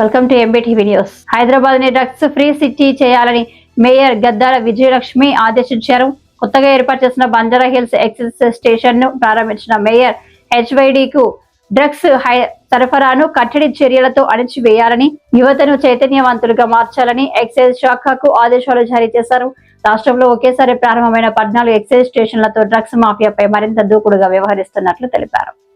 Welcome to MBTV news హైదరాబాద్ని drugs free city చేయాలని mayor Gaddala Vijayalakshmi ఆదేశించారు. కొత్తగా ఏర్పాటు చేసిన బంజారా హిల్స్ ఎక్సైజ్ స్టేషన్ను ప్రారంభించిన మేయర్ హెచ్వైడికు డ్రగ్స్ హై- సరఫరాను కట్టడి చర్యలతో అణిచివేయాలని యువతను చైతన్యవంతులుగా మార్చాలని ఎక్సైజ్ శాఖకు ఆదేశాలు జారీ చేశారు. రాష్ట్రంలో ఒకేసారి ప్రారంభమైన పద్నాలుగు ఎక్సైజ్ స్టేషన్లతో డ్రగ్స్ మాఫియాపై మరింత దూకుడుగా వ్యవహరిస్తున్నట్లు తెలిపారు.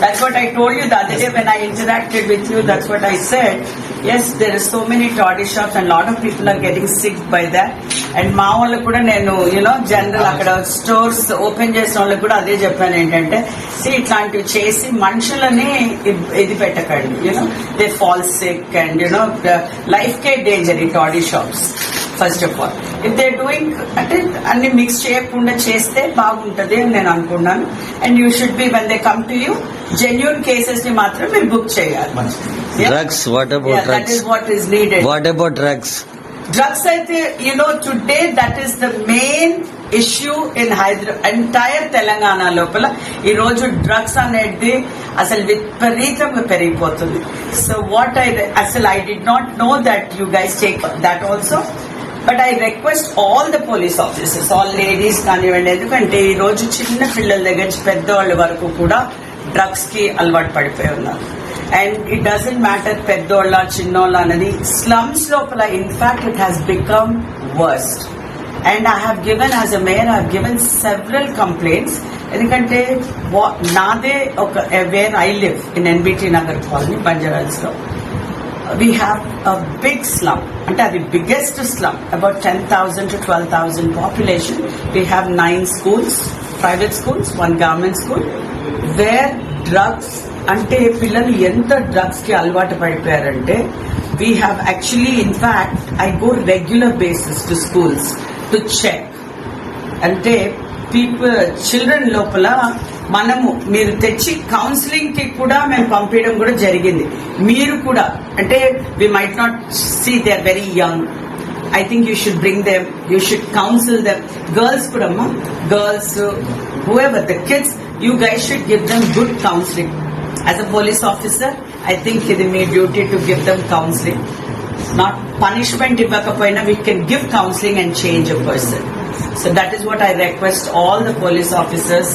That's what I told you the other day when I interacted with you. That's what I said. Yes, there is so many toddy shops and lot of people are getting sick by that. And మా వాళ్ళకి కూడా నేను you know general అక్కడ stores open చేసిన వాళ్ళకి కూడా అదే చెప్పాను ఏంటంటే సి ఇట్లాంటివి చేసి మనుషులని ఇది పెట్టకండి you know they fall sick and you know life K danger ఈ toddy shops first of all if they doing అంటే అన్ని మిక్స్ చేయకుండా చేస్తే బాగుంటుంది అని నేను అనుకున్నాను and you should be when they come to you genuine కేసెస్ని మాత్రం మీరు బుక్ చేయాలి. What needed drugs? డ్రగ్స్ అయితే you know today that is the main issue in Hyderabad entire Telangana లోపల ఈ రోజు డ్రగ్స్ అనేది అసలు విపరీతంగా పెరిగిపోతుంది. సో వాట్ ఐ అసలు I'd not know that you guys take that also but I request all the police officers all ladies కానివ్వండి ఎందుకంటే ఈ రోజు చిన్న పిల్లల దగ్గర నుంచి పెద్దవాళ్ళ వరకు కూడా డ్రగ్స్కి అలవాటు పడిపోయి ఉన్నారు. అండ్ ఇట్ డజంట్ మ్యాటర్ పెద్దోళ్ళ చిన్నోళ్ళ అనేది స్లమ్స్ లోపల in fact it has become worst and I have given as a mayor I have given several complaints ఎందుకంటే వా- నాదే ఒక where I live in NBT Nagar colony బంజారాల్స్లో we have a big slum అంటే అది biggest slum about ten thousand to twelve thousand population we have nine schools private schools one government school where drugs అంటే పిల్లలు ఎంత డ్రగ్స్కి అలవాటు పడిపోయారంటే we have actually in fact I go regular basis to schools to check అంటే people children లోపల మనము మీరు తెచ్చి కౌన్సిలింగ్కి కూడా మేము పంపించడం కూడా జరిగింది. మీరు కూడా అంటే we might not see they are very young I think you should bring them you should counsel them girls కూడా అమ్మా girls whoever the kids you guys should give them good counselling as a police officer I think ఇది మీ duty to give them counselling not punishment ఇవ్వకపోయినా we can give counselling and change a person so that is what I request all the police officers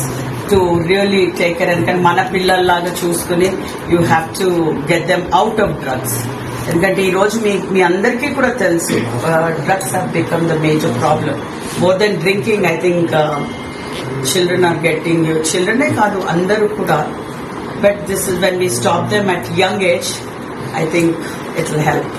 to really take care ఎందుకంటే మన పిల్లల్లాగా చూసుకుని you have to get them out of drugs ఎందుకంటే ఈ రోజు మీ మీ అందరికీ కూడా తెలుసు drugs have become the major problem more than drinking I think children are getting చిల్డ్రనే కాదు అందరూ కూడా but this is when we stop them at young age I think it will help